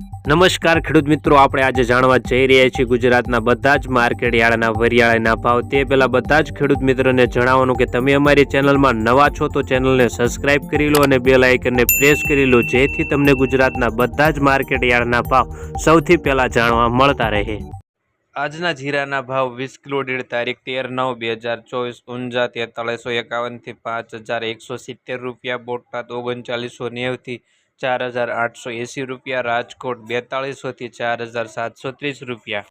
નમસ્કાર ખેડૂત મિત્રો, આપણે આજે જાણવા જઈ રહ્યા છીએ ગુજરાતના બધા જ માર્કેટ યાર્ડના વરિયાળાના ભાવ. તે પહેલાં બધા જ ખેડૂત મિત્રોને જણાવવાનું કે તમે અમારી ચેનલમાં નવા છો તો ચેનલને સબસ્ક્રાઇબ કરી લો અને બેલ આઇકનને પ્રેસ કરી લો, જેથી તમને ગુજરાતના બધા જ માર્કેટ યાર્ડના ભાવ સૌથી પહેલાં જાણવા મળતા રહે. આજના જીરાના ભાવ વીસ કિલો દીઠ તારીખ તેર નવ બે હજાર ચોવીસ ઊંઝા તેતાળીસો એકાવનથી પાંચ હજાર એકસો સિત્તેર રૂપિયા, બોટાદ ઓગણચાલીસો નેવથી ચાર હજાર આઠસો એંસી રૂપિયા રાજકોટ બેતાળીસોથી ચાર હજાર સાતસો ત્રીસ રૂપિયા.